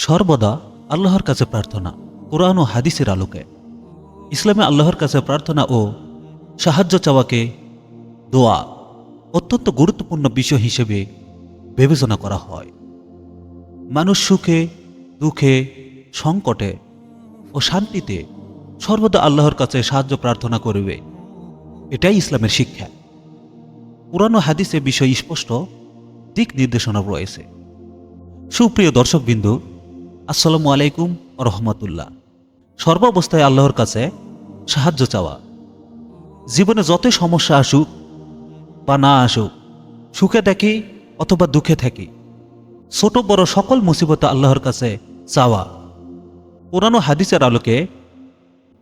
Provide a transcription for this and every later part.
সর্বদা আল্লাহর কাছে প্রার্থনা, কোরআন ও হাদিসের আলোকে। ইসলামে আল্লাহর কাছে প্রার্থনা ও সাহায্য চাওয়াকে দোয়া অত্যন্ত গুরুত্বপূর্ণ বিষয় হিসেবে বিবেচনা করা হয়। মানুষ সুখে, দুঃখে, সংকটে ও শান্তিতে সর্বদা আল্লাহর কাছে সাহায্য প্রার্থনা করবে। এটাই ইসলামের শিক্ষা। পুরানো হাদিসে বিষয় স্পষ্ট দিক নির্দেশনা রয়েছে। সুপ্রিয় দর্শকবিন্দু আসসালামু আলাইকুম রহমতুল্লাহ। সর্বাবস্থায় আল্লাহর কাছে সাহায্য চাওয়া। জীবনে যতই সমস্যা আসুক বা না আসুক, সুখে থাকি অথবা দুঃখে থাকি, ছোট বড় সকল মুসিবত আল্লাহর কাছে চাওয়া। পুরানো হাদিসের আলোকে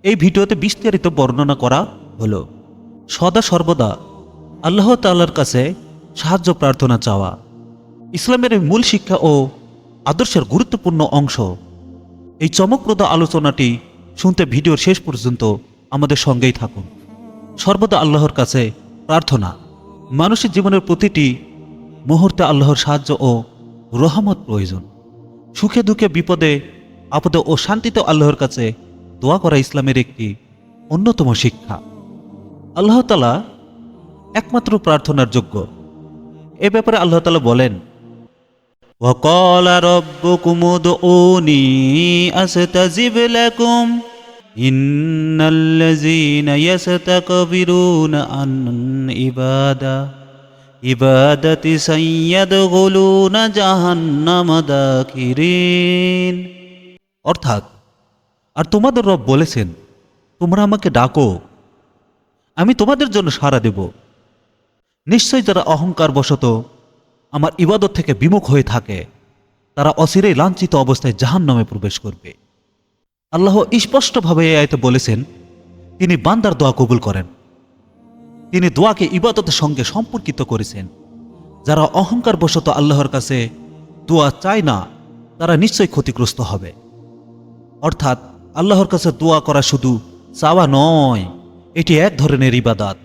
এই ভিডিওতে বিস্তারিত বর্ণনা করা হলো। সদা সর্বদা আল্লাহ তাল্লার কাছে সাহায্য প্রার্থনা চাওয়া। ইসলামের মূল শিক্ষা ও আদর্শের গুরুত্বপূর্ণ অংশ। এই চমকপ্রদ আলোচনাটি শুনতে ভিডিওর শেষ পর্যন্ত আমাদের সঙ্গেই থাকুন। সর্বদা আল্লাহর কাছে প্রার্থনা। মানুষের জীবনের প্রতিটি মুহূর্তে আল্লাহর সাহায্য ও রহমত প্রয়োজন। সুখে দুঃখে বিপদে, আপদে ও শান্তিতে আল্লাহর কাছে দোয়া করা ইসলামের একটি অন্যতম শিক্ষা। আল্লাহ তালা একমাত্র প্রার্থনার যোগ্য। এ ব্যাপারে আল্লাহ তালা বলেন وقال ربكم ادعوني أستجب لكم إن الذين يستكبرون عن عبادة عبادتي سيدخلون جهنم داخرين অর্থাৎ আর তোমাদের রব বলেছেন তোমরা আমাকে ডাকো আমি তোমাদের জন্য সাড়া দেব নিশ্চয় যারা অহংকার বশত আমার ইবাদত থেকে বিমুখ হয়ে থাকে। তারা অচিরেই লাঞ্ছিত অবস্থায় জাহান নামে প্রবেশ করবে। আল্লাহ স্পষ্টভাবে এই আয়তে বলেছেন, তিনি বান্দার দোয়া কবুল করেন। তিনি দোয়াকে ইবাদতের সঙ্গে সম্পর্কিত করেছেন। যারা অহংকার বশত আল্লাহর কাছে দোয়া চায় না, তারা নিশ্চয়ই ক্ষতিগ্রস্ত হবে। অর্থাৎ আল্লাহর কাছে দোয়া করা শুধু চাওয়া নয়, এটি এক ধরনের ইবাদাত।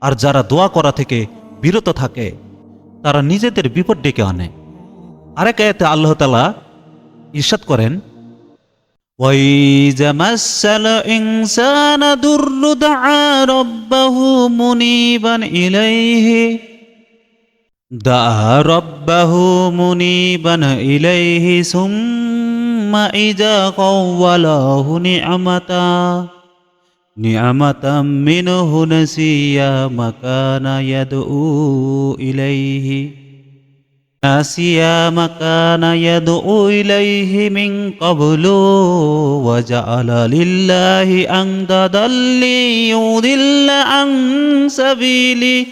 আর যারা দোয়া করা থেকে বিরত থাকে তারা নিজেদের বিপদ ডেকে আনে আরেক আয়াতে আল্লাহ তালা ইরশাদ করেন وَإِذَا مَسَّ الْإِنسَانَ ضُرٌّ دَعَا رَبَّهُ مُنِيبًا إِلَيْهِ دعا ربه منيبا إليه ثم إذا خوله نعمة نعمة منه نسي كان يدعو إليه نسي كان يدعو إليه من قبل وجعل لله أندادا ليضل عن سبيله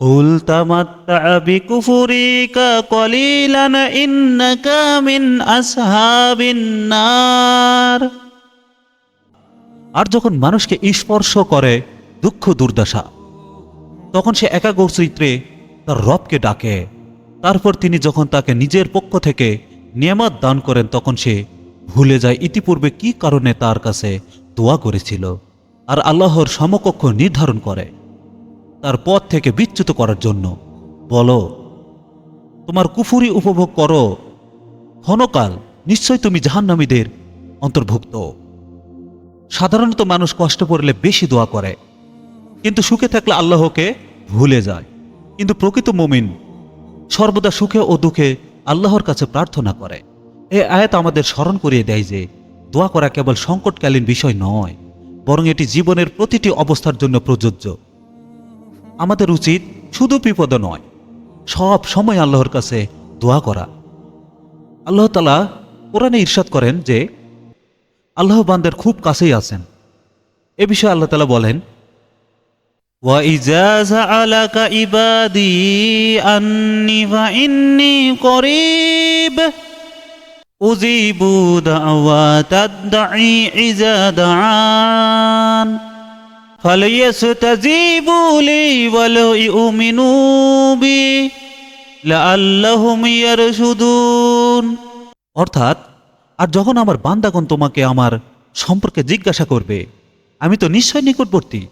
قل تمتع بكفرك قليلا إنك من أصحاب النار আর যখন মানুষকে স্পর্শ করে দুঃখ দুর্দশা, তখন সে একাগ্র চিত্রে তার রবকে ডাকে। তারপর তিনি যখন তাকে নিজের পক্ষ থেকে নিয়ামত দান করেন, তখন সে ভুলে যায় ইতিপূর্বে কি কারণে তার কাছে দোয়া করেছিল আর আল্লাহর সমকক্ষ নির্ধারণ করে তার পথ থেকে বিচ্যুত করার জন্য। বলো, তোমার কুফুরি উপভোগ করো, ক্ষণকাল নিশ্চয় তুমি জাহান্নামীদের অন্তর্ভুক্ত। সাধারণত মানুষ কষ্ট করলে বেশি দোয়া করে। কিন্তু সুখে থাকলে আল্লাহকে ভুলে যায়। কিন্তু প্রকৃত মুমিন সর্বদা সুখে ও দুঃখে আল্লাহর কাছে প্রার্থনা করে। এ আয়াত আমাদের স্মরণ করিয়ে দেয় যে, দোয়া করা কেবল সংকটকালীন বিষয় নয়, বরং এটি জীবনের প্রতিটি অবস্থার জন্য প্রযোজ্য। আমাদের উচিত শুধু বিপদ নয়, সব সময় আল্লাহর কাছে দোয়া করা। আল্লাহ তালা কোরআনে ঈর্ষাদ করেন যে আল্লাহ বান্দের খুব কাছেই আছেন এ বিষয়ে আল্লাহ তালা বলেন وَإِذَا سَأَلَكَ عِبَادِي أَنِّي فَإِنِّي قَرِيبٌ أُجِيبُ دَعْوَةَ الدَّاعِي إِذَا دَعَانِ فَلْيَسْتَجِيبُوا لِي وَلْيُؤْمِنُوا بِي لَعَلَّهُمْ يَرْشُدُونَ অর্থাৎ আর যখন আমার বান্দাগণ তোমাকে আমার সম্পর্কে জিজ্ঞাসা করবে, আমি তো নিশ্চয় নিকটবর্তী।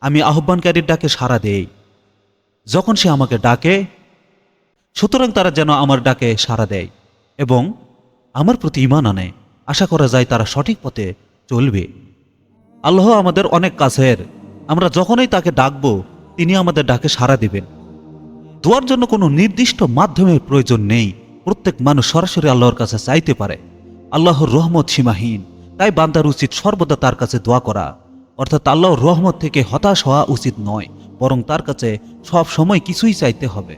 আমি আহ্বানকারীর ডাকে সাড়া দেই। যখন সে আমাকে ডাকে, সুতরাং তারা যেন আমার ডাকে সাড়া দেয় এবং আমার প্রতি ইমান আনে। আশা করা যায় তারা সঠিক পথে চলবে। আল্লাহ আমাদের অনেক কাছের। আমরা যখনই তাকে ডাকব, তিনি আমাদের ডাকে সাড়া দেবেন। দোয়ার জন্য কোনো নির্দিষ্ট মাধ্যমের প্রয়োজন নেই। প্রত্যেক মানুষ সরাসরি আল্লাহর কাছে চাইতে পারে। আল্লাহর রহমত সীমাহীন। তাই বান্দার উচিত সর্বদা তার কাছে দোয়া করা। অর্থাৎ আল্লাহর রহমত থেকে হতাশ হওয়া উচিত নয়, বরং তার কাছে সব সময় কিছুই চাইতে হবে।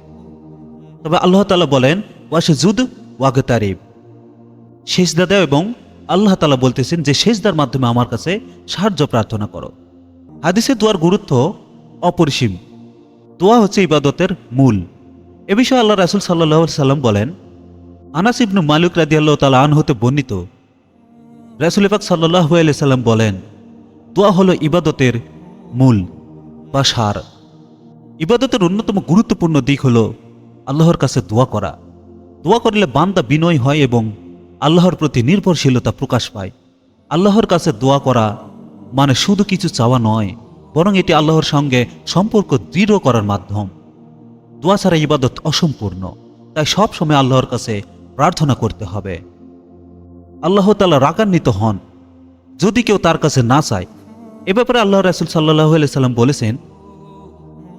তবে আল্লাহ তালা বলেন ওয়াসে জুদ ওয়াগতারিব। শেষদা দেও এবং আল্লাহ তালা বলতেছেন যে শেষদার মাধ্যমে আমার কাছে সাহায্য প্রার্থনা করো। হাদিসে দোয়ার গুরুত্ব অপরিসীম। দোয়া হচ্ছে ইবাদতের মূল। এ বিষয়ে আল্লাহ রাসুল সাল্লাহ সাল্লাম বলেন আনাস ইবনু মালিক রাদি আল্লাহ তালা আন হতে বর্ণিত। রাসুল ইবাক সাল্লাহ সাল্লাম বলেন, দোয়া হলো ইবাদতের মূল বা সার ইবাদতের অন্যতম গুরুত্বপূর্ণ দিক হলো আল্লাহর কাছে দোয়া করা। দোয়া করলে বান্দা বিনয় হয় এবং আল্লাহর প্রতি নির্ভরশীলতা প্রকাশ পায়। আল্লাহর কাছে দোয়া করা মানে শুধু কিছু চাওয়া নয়, বরং এটি আল্লাহর সঙ্গে সম্পর্ক দৃঢ় করার মাধ্যম। দোয়া ছাড়া ইবাদত অসম্পূর্ণ, তাই সব সময় আল্লাহর কাছে প্রার্থনা করতে হবে। আল্লাহ তালা রাগান্বিত হন। যদি কেউ তার কাছে না চায়, এ ব্যাপারে আল্লাহ রাসুল সাল্লাহ সাল্লাম বলেছেন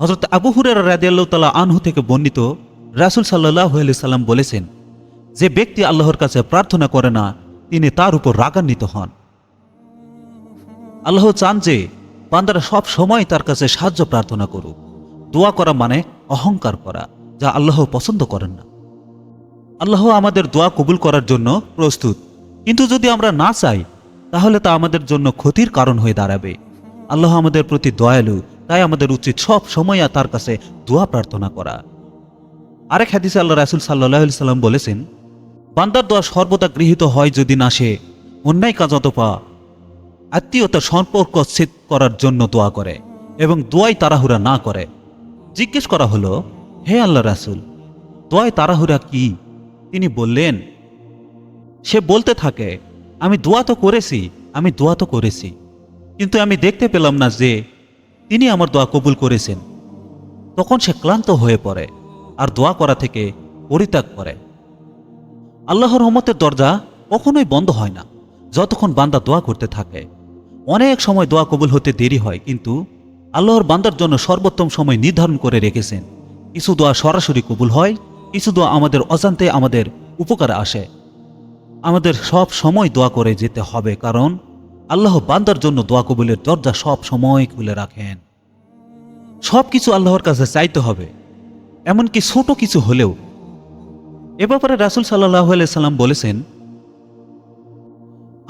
হজরত আবু হুরের রাদিয়াল্লাহ তালা আনহু থেকে বর্ণিত রাসুল সাল্লাহ সাল্লাম বলেছেন, যে ব্যক্তি আল্লাহর কাছে প্রার্থনা করে না, তিনি তার উপর রাগান্বিত হন। আল্লাহ চান যে বান্দারা সব সময় তার কাছে সাহায্য প্রার্থনা করুক। দোয়া করা মানে অহংকার করা, যা আল্লাহ পছন্দ করেন না। আল্লাহ আমাদের দোয়া কবুল করার জন্য প্রস্তুত। কিন্তু যদি আমরা না চাই, তাহলে তা আমাদের জন্য ক্ষতির কারণ হয়ে দাঁড়াবে। আল্লাহ আমাদের প্রতি দয়ালু, তাই আমাদের উচিত সব সময় তার কাছে দোয়া প্রার্থনা করা। আরেক হাদিসে আল্লাহ রাসুল সাল্লাহ সাল্লাম বলেছেন, বান্দার দোয়া সর্বদা গৃহীত হয় যদি না সে অন্যায় কাজ অতপা আত্মীয়তার সম্পর্ক ছেদ করার জন্য দোয়া করে এবং দোয়াই তাড়াহুড়া না করে। জিজ্ঞেস করা হলো, হে আল্লাহ রাসুল, দোয়ায় তাড়াহুড়া কি? তিনি বললেন, সে বলতে থাকে, আমি দোয়া তো করেছি, আমি দোয়া তো করেছি, কিন্তু আমি দেখতে পেলাম না যে তিনি আমার দোয়া কবুল করেছেন। তখন সে ক্লান্ত হয়ে পড়ে আর দোয়া করা থেকে পরিত্যাগ করে। আল্লাহর রহমতের দরজা কখনোই বন্ধ হয় না, যতক্ষণ বান্দা দোয়া করতে থাকে। অনেক সময় দোয়া কবুল হতে দেরি হয়, কিন্তু আল্লাহর বান্দার জন্য সর্বোত্তম সময় নির্ধারণ করে রেখেছেন। কিছু দোয়া সরাসরি কবুল হয় কিছু দোয়া আমাদের অজান্তে আমাদের উপকারে আসে। আমাদের সব সময় দোয়া করে যেতে হবে, কারণ আল্লাহ বান্দার জন্য দোয়া কবুলের দরজা সব সময় খুলে রাখেন। সব কিছু আল্লাহর কাছে চাইতে হবে, এমনকি ছোট কিছু হলেও। এ ব্যাপারে রাসুল সাল্লাহ সাল্লাম বলেছেন,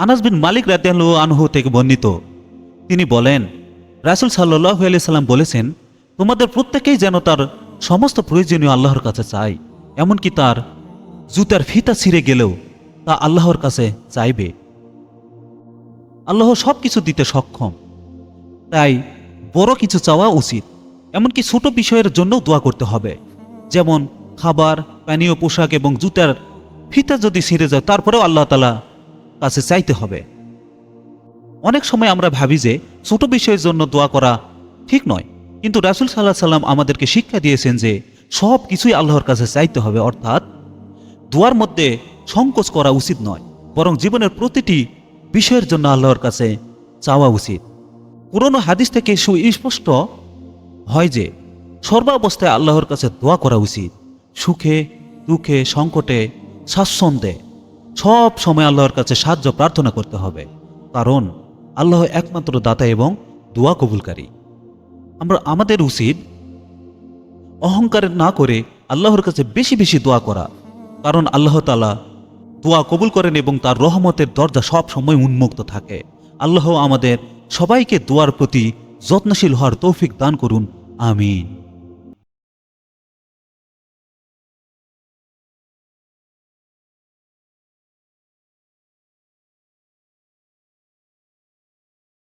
আনাস বিন মালিক রাতিয়াল আনহু থেকে বর্ণিত, তিনি বলেন, রাসুল সাল্লাহ সাল্লাম বলেছেন, তোমাদের প্রত্যেকেই যেন তার সমস্ত প্রয়োজনীয় আল্লাহর কাছে চায়। এমনকি তার জুতার ফিতা ছিঁড়ে গেলেও তা আল্লাহর কাছে চাইবে। আল্লাহ সব কিছু দিতে সক্ষম। তাই বড় কিছু চাওয়া উচিত। এমনকি ছোট বিষয়ের জন্য দোয়া করতে হবে। যেমন খাবার, পানীয় পোশাক এবং জুতার ফিতা যদি ছিঁড়ে যায়, তারপরেও আল্লাহ তালা কাছে চাইতে হবে। অনেক সময় আমরা ভাবি যে ছোট বিষয়ের জন্য দোয়া করা ঠিক নয়। কিন্তু রাসুল সাল্লাহ সাল্লাম আমাদেরকে শিক্ষা দিয়েছেন যে সব কিছুই আল্লাহর কাছে চাইতে হবে, অর্থাৎ দোয়ার মধ্যে সংকোচ করা উচিত নয়, বরং জীবনের প্রতিটি বিষয়ের জন্য আল্লাহর কাছে চাওয়া উচিত। পুরনো হাদিস থেকে সুস্পষ্ট হয় যে, সর্বাবস্থায় আল্লাহর কাছে দোয়া করা উচিত। সুখে, দুঃখে, সংকটে স্বাচ্ছন্দ্যে সব সময় আল্লাহর কাছে সাহায্য, প্রার্থনা করতে হবে। কারণ আল্লাহ একমাত্র দাতা এবং দোয়া কবুলকারী। আমরা, আমাদের উচিত অহংকার না করে আল্লাহর কাছে বেশি বেশি দোয়া করা। কারণ আল্লাহ তালা দোয়া কবুল করেন এবং তার রহমতের দরজা সব সময় উন্মুক্ত থাকে। আল্লাহ আমাদের সবাইকে দোয়ার প্রতি যত্নশীল হওয়ার তৌফিক দান করুন। আমিন।